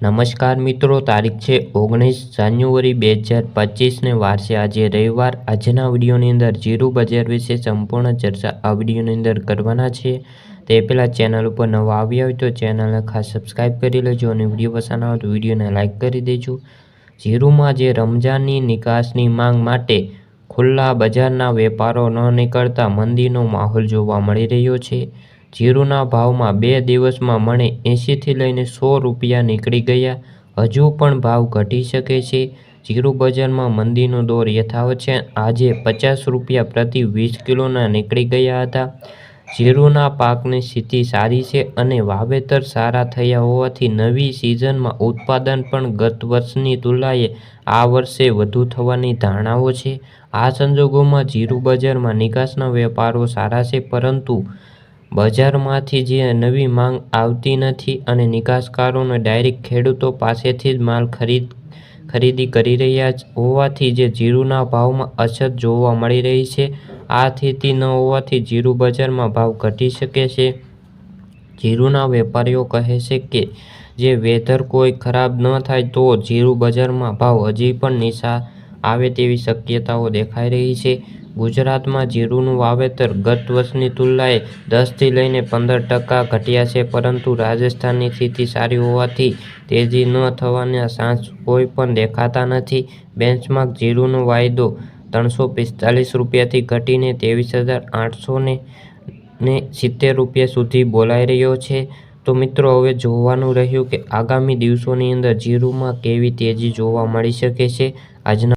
નમસ્કાર મિત્રો, તારીખ છે ઓગણીસ જાન્યુઆરી બે હજાર પચીસને વારસે આજે રવિવાર. આજના વિડીયોની અંદર જીરુ બજાર વિશે સંપૂર્ણ ચર્ચા આ વિડીયોની અંદર કરવાના છે. તે પહેલાં ચેનલ ઉપર નવા આવ્યા હોય તો ચેનલને ખાસ સબસ્ક્રાઈબ કરી લેજો અને વીડિયો પસંદ આવે તો વિડીયોને લાઇક કરી દેજો. જીરુમાં જે રમજાનની નિકાસની માંગ માટે ખુલ્લા બજારના વેપારો ન નીકળતા મંદીનો માહોલ જોવા મળી રહ્યો છે. જીરુના ભાવમાં બે દિવસમાં મણે એંશીથી લઈને સો રૂપિયા નીકળી ગયા. હજુ પણ ભાવ ઘટી શકે છે. જીરું બજારમાં મંદીનો દોર યથાવત છે. આજે પચાસ રૂપિયા પ્રતિ વીસ કિલોના નીકળી ગયા હતા. જીરુના પાકની સ્થિતિ સારી છે અને વાવેતર સારા થયા હોવાથી નવી સિઝનમાં ઉત્પાદન પણ ગત વર્ષની તુલનાએ આ વર્ષે વધુ થવાની ધારણાઓ છે. આ સંજોગોમાં જીરું બજારમાં નિકાસના વેપારો સારા છે, પરંતુ બજારમાંથી જે નવી માંગ આવતી નથી અને નિકાસકારોને ડાયરેક્ટ ખેડૂતો પાસેથી જ માલ ખરીદ, ખરીદી કરી રહ્યા હોવાથી જે જીરુના ભાવમાં અછત જોવા મળી રહી છે, આ સ્થિતિ ન હોવાથી જીરું બજારમાં ભાવ ઘટી શકે છે. જીરુના વેપારીઓ કહે છે કે, જે વેધર કોઈ ખરાબ ન થાય તો જીરું બજારમાં ભાવ હજી પણ નિશા આવે તેવી શક્યતાઓ દેખાઈ રહી છે. ગુજરાતમાં જીરુંનું વાવેતર ગત વર્ષની તુલનાએ દસથી લઈને પંદર ટકા ઘટ્યા છે, પરંતુ રાજસ્થાનની સ્થિતિ સારી હોવાથી તેજી ન થવાના સાંસ કોઈ પણ દેખાતા નથી. બેન્ચમાર્ક જીરુંનો વાયદો ત્રણસો પિસ્તાલીસ રૂપિયાથી ઘટીને ત્રેવીસ હજાર આઠસો ને સિત્તેર રૂપિયા સુધી બોલાઈ રહ્યો છે. તો મિત્રો, હવે જોવાનું રહ્યું કે આગામી દિવસોની અંદર જીરુમાં કેવી તેજી જોવા મળી શકે છે? આજના